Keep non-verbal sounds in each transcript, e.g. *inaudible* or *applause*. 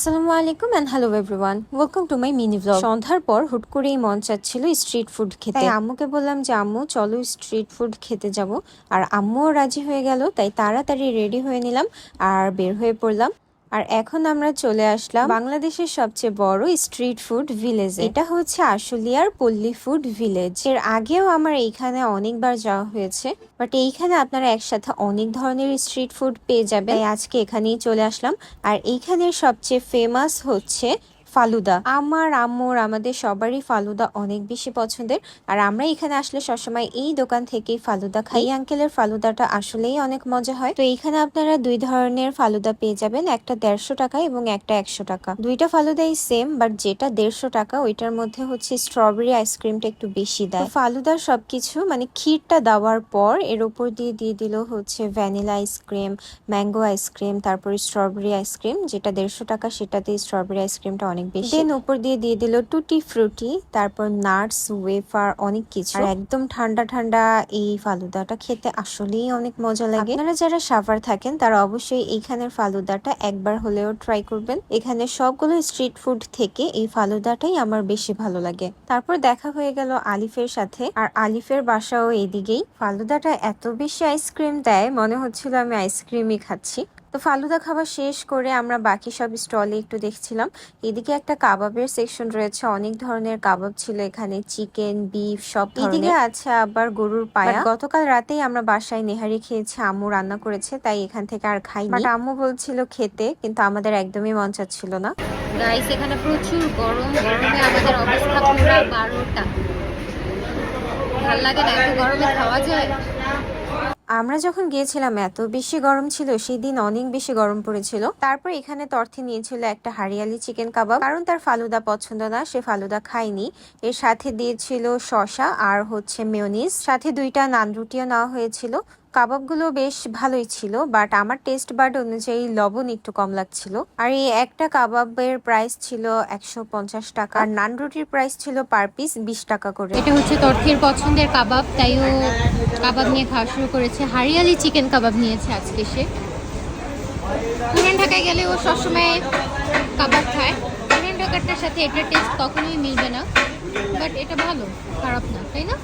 আসসালামু আলাইকুম and hello everyone welcome to my mini vlog সন্ধ্যার পর হুট করেই মন চাচ্ছিল স্ট্রিট ফুড খেতে। তাই আম্মুকে বললাম যে আম্মু চলো স্ট্রিট ফুড খেতে যাব। আর আম্মুও রাজি হয়ে গেল তাই তাড়াতাড়ি রেডি হয়ে নিলাম আর বের হয়ে পড়লাম। আর এখন আমরা চলে আসলাম বাংলাদেশের সবচেয়ে বড় স্ট্রিট ফুড ভিলেজ। এটা হচ্ছে আশুলিয়ার পল্লী ফুড ভিলেজ। এর আগেও আমার এইখানে অনেকবার যাওয়া হয়েছে, বাট এইখানে আপনারা একসাথে অনেক ধরনের স্ট্রিট ফুড পেয়ে যাবে আজকে এখানেই চলে আসলাম। আর এইখানের সবচেয়ে ফেমাস হচ্ছে ফালুদা। আমার আম্মুর, আমাদের সবারই ফালুদা অনেক বেশি পছন্দের। আর আমরা এখানে আসলে সবসময় এই দোকান থেকেই ফালুদা খাই। আঙ্কেলের ফালুদাটা আসলেই অনেক মজা হয়। তো এখানে আপনারা দুই ধরনের ফালুদা পেয়ে যাবেন। একটা দেড়শো টাকা এবং একটা একশো টাকা। দুইটা ফালুদাই সেম বাট যেটা দেড়শো টাকা, ওইটার মধ্যে হচ্ছে স্ট্রবেরি আইসক্রিমটা একটু বেশি দেয়। ফালুদার সবকিছু মানে ক্ষীরটা দেওয়ার পর, এর উপর দিয়ে দিয়ে দিল হচ্ছে vanilla ice cream mango ice cream তারপরে স্ট্রবেরি আইসক্রিম যেটা দেড়শো টাকা সেটাতে স্ট্রবেরি আইসক্রিমটা অনেক বেশি। দেন উপর দিয়ে দিয়ে দিল টুটি ফ্রুটি তারপর নাটস ওয়েফার অনেক কিছু। আর একদম ঠান্ডা ঠান্ডা এই ফালুদাটা খেতে আসলেই অনেক মজা লাগে। আপনারা যারা সাভার থাকেন তারা অবশ্যই এইখানের ফালুদাটা একবার হলেও ট্রাই করবেন। এখানে সবগুলো স্ট্রিট ফুড থেকে এই ফালুদাটাই আমার বেশি ভালো লাগে। তারপর দেখা হয়ে গেল আলিফের সাথে। আর আলিফের বাসাও এদিকেই ফালুদাটা এত বেশি আইসক্রিম দেয় মনে হচ্ছিল আমি আইসক্রিমই খাচ্ছি। তো ফালুদা খাবার শেষ করে আমরা বাকি সব স্টলে একটু দেখছিলাম। এদিকে একটা কাবাবের সেকশন রয়েছে অনেক ধরনের কাবাব ছিল এখানে চিকেন বিফ সব এদিকে আছে আবার গরুর পায়া। গতকাল রাতেই আমরা বাসায় নেহারি খেয়েছি আম্মু রান্না করেছে তাই এখান থেকে আর খাই বাট আম্মু বলছিল খেতে কিন্তু আমাদের একদমই মন চাচ্ছিল না। গাইস এখানে প্রচুর গরম গরমে আমাদের অবস্থা পুরো বারোটা। ভালো লাগে না এত গরমে খাওয়া যায়? আমরা যখন গিয়েছিলাম, এত বেশি গরম ছিল, সেই দিন অনেক বেশি গরম পড়েছিল। তারপর এখানে তর্থে নিয়েছিল একটা হারিয়ালি চিকেন কাবাব, কারণ তার ফালুদা পছন্দ না, সে ফালুদা খায়নি। এর সাথে দিয়েছিল শশা আর হচ্ছে মেয়নিস সাথে দুইটা নান রুটিও নেওয়া হয়েছিল। কাবাবগুলো বেশ ভালোই ছিল বাট আমার টেস্ট বার্ড অনুযায়ী লবণ একটু কম লাগছিল। আর এই একটা কাবাবের প্রাইস ছিল একশো পঞ্চাশ টাকা, আর নান রুটির প্রাইস ছিল পার পিস বিশ টাকা করে। এটা হচ্ছে তর্থের পছন্দের কাবাব, তাই ও কাবাব নিয়ে খাওয়া শুরু করেছে। হারিয়ালি চিকেন কাবাব নিয়েছে আজকে সে। পুরান ঢাকায় গেলে ও সবসময় কাবাব খায়। পুরান ঢাকারটার সাথে এটার টেস্ট কখনোই মিলবে না বাট এটা ভালো, খারাপ না, তাই না?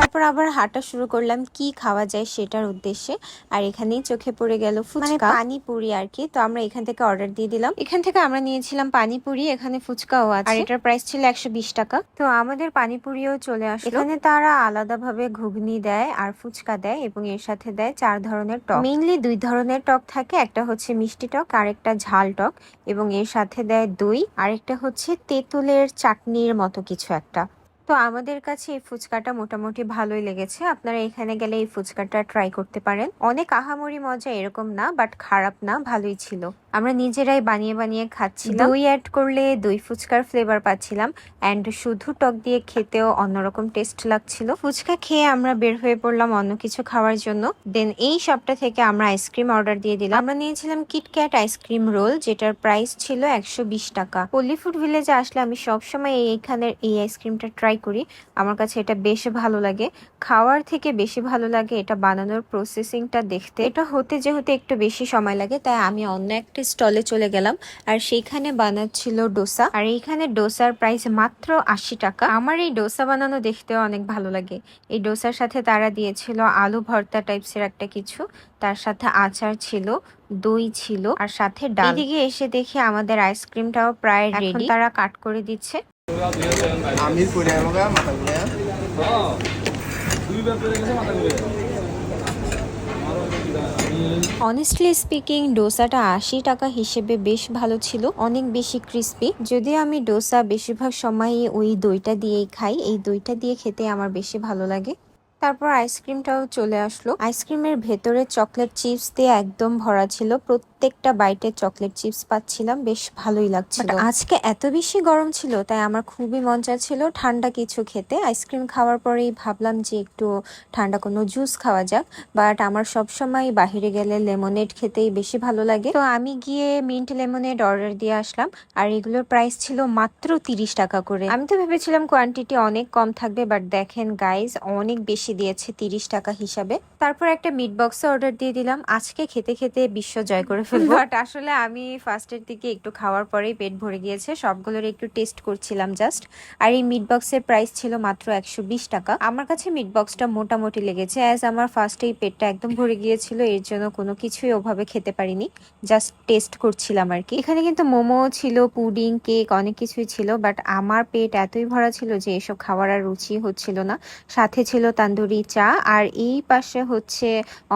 তারপর আবার হাঁটা শুরু করলাম কি খাওয়া যায় সেটার উদ্দেশ্যে। আর এখানেই চোখে পড়ে গেল ফুচকা। পানিপুরি আর কি। তো আমরা এখান থেকে অর্ডার দিয়ে দিলাম। এখান থেকে আমরা নিয়েছিলাম পানিপুরি এখানে ফুচকাও আছে। আর এটার প্রাইস ছিল একশো বিশ টাকা। তো আমাদের পানিপুরিও চলে আসে এখানে তারা আলাদাভাবে ঘুগনি দেয় আর ফুচকা দেয় এবং এর সাথে দেয় চার ধরনের টক। মেইনলি দুই ধরনের টক থাকে একটা হচ্ছে মিষ্টি টক আর একটা ঝাল টক। এবং এর সাথে দেয় দই আরেকটা হচ্ছে তেঁতুলের চাটনির মতো কিছু একটা। তো আমাদের কাছে এই ফুচকাটা মোটামুটি ভালোই লেগেছে। আপনারা এখানে গেলে এই ফুচকাটা ট্রাই করতে পারেন। অনেক আহামরি মজা এরকম না বাট খারাপ না, ভালোই ছিল। আমরা নিজেরাই বানিয়ে বানিয়ে খাচ্ছিলাম। দই অ্যাড করলে দই ফুচকার ফ্লেভার পাচ্ছিলাম অ্যান্ড শুধু টক দিয়ে খেতেও অন্যরকম টেস্ট লাগছিল। ফুচকা খেয়ে আমরা বের হয়ে পড়লাম অন্য কিছু খাওয়ার জন্য। দেন এই শপটা থেকে আমরা আইসক্রিম অর্ডার দিয়ে দিলাম। আমরা নিয়েছিলাম কিটক্যাট আইসক্রিম রোল যেটার প্রাইস ছিল একশো বিশ টাকা। পল্লী ফুড ভিলেজে আসলে আমি সবসময় এই এইখানের এই আইসক্রিমটা ট্রাই করি। আমার কাছে এটা বেশ ভালো লাগে। খাওয়ার থেকে বেশি ভালো লাগে এটা বানানোর প্রসেসিংটা দেখতে। এটা হতে যেহেতু একটু বেশি সময় লাগে, তাই আমি অন্য একটা স্টলে চলে গেলাম আর সেইখানে বানাচ্ছিল ডোসা। আর এইখানে ডোসার প্রাইস মাত্র আশি টাকা। আমার এই ডোসা বানানো দেখতেও অনেক ভালো লাগে। এই ডোসার সাথে তারা দিয়েছিল আলু ভর্তা টাইপসের একটা কিছু। তার সাথে আচার ছিল দই ছিল আর সাথে ডাল। এদিকে এসে দেখি আমাদের আইসক্রিমটাও প্রায় রেডি তারা কাট করে দিচ্ছে। আমির করে আমাকে মাথা ঘুরে অনেস্টলি স্পিকিং ডোসাটা আশি টাকা হিসেবে বেশ ভালো ছিল, অনেক বেশি ক্রিস্পি যদিও আমি ডোসা বেশিরভাগ সময়ই ওই দইটা দিয়েই খাই, এই দইটা দিয়ে খেতে আমার বেশি ভালো লাগে। তারপর আইসক্রিমটাও চলে আসলো। আইসক্রিমের ভেতরে চকলেট চিপস দিয়ে একদম ভরা ছিল। প্রত্যেকটা বাইটে চকলেট চিপস পাচ্ছিলাম। বেশ ভালোই লাগছিল। আজকে এত বেশি গরম ছিল, তাই আমার খুবই মন চাচ্ছিল ঠান্ডা কিছু খেতে। আইসক্রিম খাওয়ার পরেই ভাবলাম যে একটু ঠান্ডা কোনো জুস খাওয়া যাক। বাট আমার সবসময় বাহিরে গেলে লেমনেড খেতেই বেশি ভালো লাগে। তো আমি গিয়ে মিন্ট লেমনেড অর্ডার দিয়ে আসলাম। আর এগুলোর প্রাইস ছিল মাত্র তিরিশ টাকা করে। আমি তো ভেবেছিলাম কোয়ান্টিটি অনেক কম থাকবে, বাট দেখেন গাইজ অনেক বেশি দিয়েছে তিরিশ টাকা হিসাবে। তারপর একটা মিট বক্সে অর্ডার দিয়ে দিলাম। আজকে খেতে খেতে বিশ্ব জয় করে ফেলব। *laughs* বাট আসলে আমি ফার্স্টের দিকে একটু খাওয়ার পরেই পেট ভরে গিয়েছে। সবগুলোর একটু টেস্ট করছিলাম জাস্ট আর এই মিট বক্সের প্রাইস ছিল মাত্র একশো বিশ টাকা। আমার কাছে মিট বক্সটা মোটামুটি লেগেছে। অ্যাজ আমার ফার্স্টেই পেটটা একদম ভরে গিয়েছিল, এর জন্য কোনো কিছুই ওভাবে খেতে পারিনি। জাস্ট টেস্ট করছিলাম আর কি। এখানে কিন্তু মোমো ছিল, পুডিং, কেক অনেক কিছুই ছিল। বাট আমার পেট এতই ভরা ছিল যে এসব খাওয়ার আর রুচি হচ্ছিল না। সাথে ছিল তান্দুরি চা আর এই পাশে হচ্ছে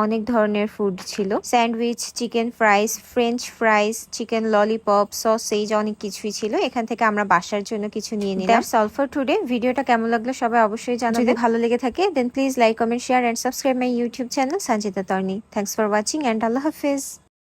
অনেক ধরনের ফুড ছিল। Sandwich chicken fries French fries chicken lollipop sausage অনেক কিছুই ছিল। এখান থেকে আমরা বাসার জন্য কিছু নিয়ে নিলাম। সলফার টুডে ভিডিওটা কেমন লাগল সবাই অবশ্যই জানাবেন। যদি ভালো লেগে থাকে then please like comment share and subscribe my YouTube channel Sanjita Tarni thanks for watching and Allah Hafiz.